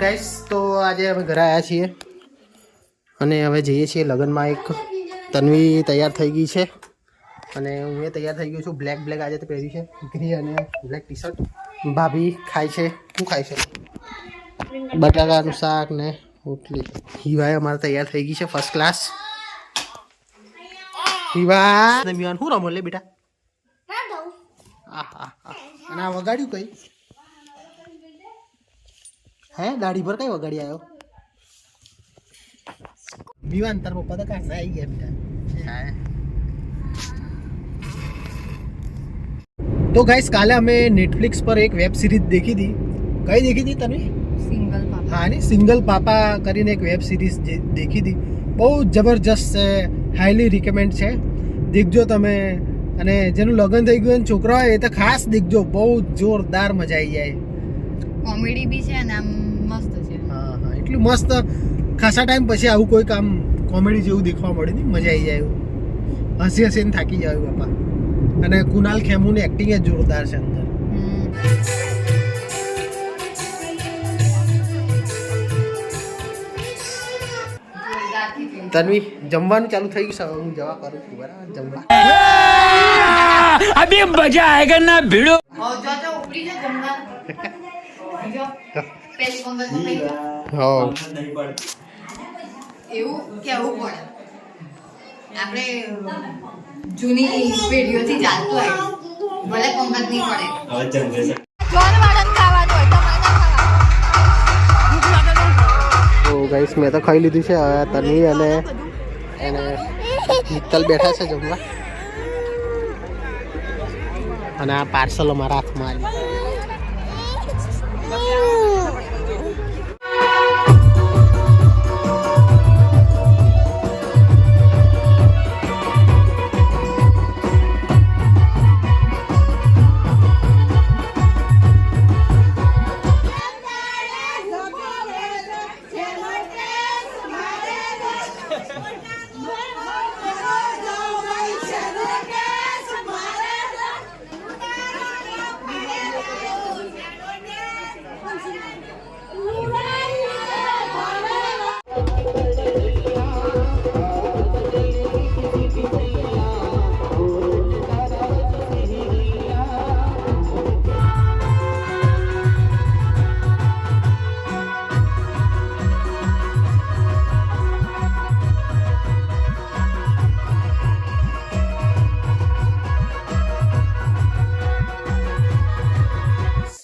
Guys તો આજે અમે ઘરે આવ્યા છીએ. અને હવે જઈએ છીએ લગ્નમાં એક તન્વી તૈયાર થઈ ગઈ છે. અને હું એ તૈયાર થઈ ગયો છું. બ્લેક બ્લેક આજે તો પહેરી છે. ગ્રી અને બ્લેક ટી શર્ટ ભાભી ખાય છે. શું ખાય છે? બટાકાનું શાક ને રોટલી. હિવાય અમારે તૈયાર થઈ ગઈ છે ફર્સ્ટ ક્લાસ હિવા! મિવાન શું રમો લે બેટા? આહ આહ આહ. અને આ વગાડ્યું કઈ? હે? દાઢી પર કઈ વગાડી આવ્યો વિવાન તાર પપ્પા તો કાંઈ આવી ગયા બેટા તો ગાઈસ કાલે અમે નેટફ્લિક્સ પર એક વેબ સિરીઝ દેખી હતી કઈ દેખી હતી તમે સિંગલ પાપા. હા ને? સિંગલ પાપા કરીને એક વેબ સિરીઝ દેખી હતી બહુ જબરજસ્ત છે હાઈલી રિકમેન્ડ છે. દેખજો તમે. અને જેનું લગ્ન થઈ ગયું છોકરા હોય એ તો ખાસ દેખજો. બહુ જોરદાર મજા આવી જાય. કોમેડી બી છે અને આમ મસ્ત છે. હા હા એટલું મસ્ત ખાસા ટાઈમ પછી આવું કોઈ કામ કોમેડી જેવું દેખવા મળે ને મજા આવી જાય એવું. હસી હસીને થાકી જાય બાપા. અને કુનાલ ખેમુની એક્ટિંગ જ જોરદાર છે અંદર. તન્વી જમવાનું ચાલુ થઈ ગયું હું જવા કરું છું બરાબર? જમવા. અભી મજા આયેગા ના ભીડો? જો જો ઉપડી જમવાનું પેલી તો ગઈ. એવું કેવું પડે. આપણે જૂની પેઢીઓથી ચાલતું આવ્યું ભલે પંગત નહીં પડે. જોન વાળાને ખાવાનું હોય તમારે ના ખાવાનું તો ગાઈસ મેં તો ખાઈ લીધું છે હવે તન્વી અને એને મિત્તલ બેઠા છે જમવા. અને આ પાર્સલ અમારા હાથમાં આવ્યું 漂亮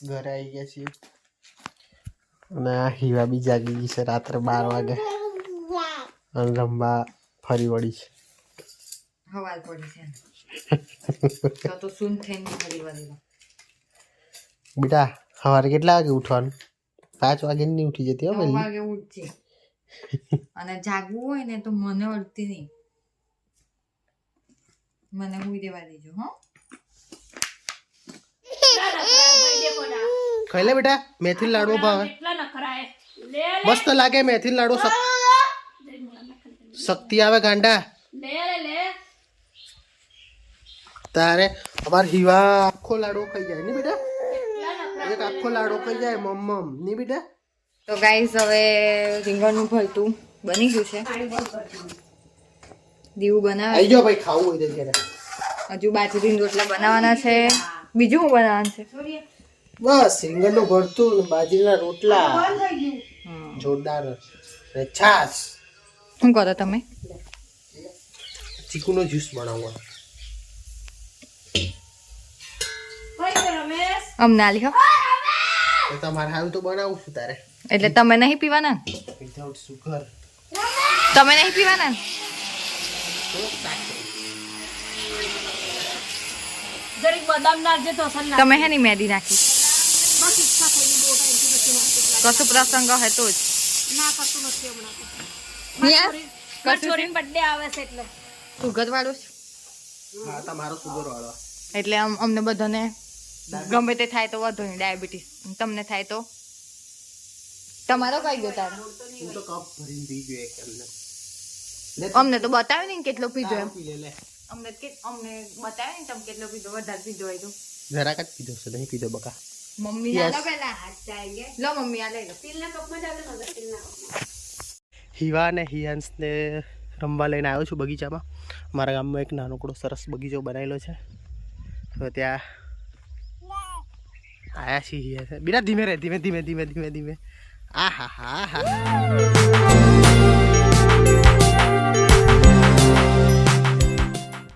ઘરે આવી ગયા છીએ. અને આ હીવા બી જાગી ગઈ છે રાત્રે બાર વાગે. અને રમવા ફરી વળી છે. હવાલ પડી છે. તો સુન થઈને ફરી વળી. બેટા સવારે કેટલા વાગે ઉઠવાનું? પાંચ વાગે નહીં ઉઠી જતી હો પહેલી વાગે ઉઠજે. અને જાગવું હોય ને તો મને અડતી નહીં. મને હુઈ દેવા દેજો હો. ખાઈ લે બેટા મેથી લાડવો ભાવે. મસ્ત લાગે મેથી લાડવો શક્તિ આવે ગાંડા. તારે અમાર હીવા આખો લાડવો ખાઈ જાય ને બેટા? એક આખો લાડવો ખાઈ જાય મમ મમની બેટા? તો ગાઈસ હવે રીંગણનું ભરતું બની ગયું છે. દીવું બનાવે. આવી ભાઈ ખાવું હોય હજુ બાજરીના રોટલા બનાવવાના છે. બીજું શું બનાવવાનું છે? બસ રીંગણનું ભરતું ને બાજરીના રોટલા. જોરદાર ને છાશ. શું કરો તમે? ચીકુનો જ્યુસ બનાવવાનો. અમને આલી તમારે હાલ તો બનાવું છું તારે. એટલે તમે નહીં પીવાના? વિધાઉટ સુગર તમે નહીં પીવાના? તમે હે ની મેદી નાખી. કશું પ્રસંગ હે તો. જ ના સુગર વાળું છે? તમારો સુગર વાળો એટલે આમ અમને બધાને ગમે તે થાય તો વધુ નહીં ડાયાબિટીસ. તમને થાય તો? તમારો કઈ ગયો તારો? હું તો કપ ભરીને પી ગયો એક એમને. અમને તો બતાવ્યું નહીં કેટલો પીધો એમ. પી લે લે. અમને અમને બતાવ્યું ને તમે કેટલો પીધો વધારે પીધો હોય તો. જરાક જ પીધો છે નહીં પીધો બકા. મમ્મી. આલો પેલા લો મમ્મી આ લઈ લો. હિવા અને હિયાંસને રમવા લઈને આવ્યો છું બગીચામાં. મારા ગામમાં એક નાનકડો સરસ બગીચો બનાવેલો છે. તો ત્યાં આયા છીએ હિયા બીરા ધીમે રહે ધીમે ધીમે ધીમે ધીમે ધીમે. આ હા હા હા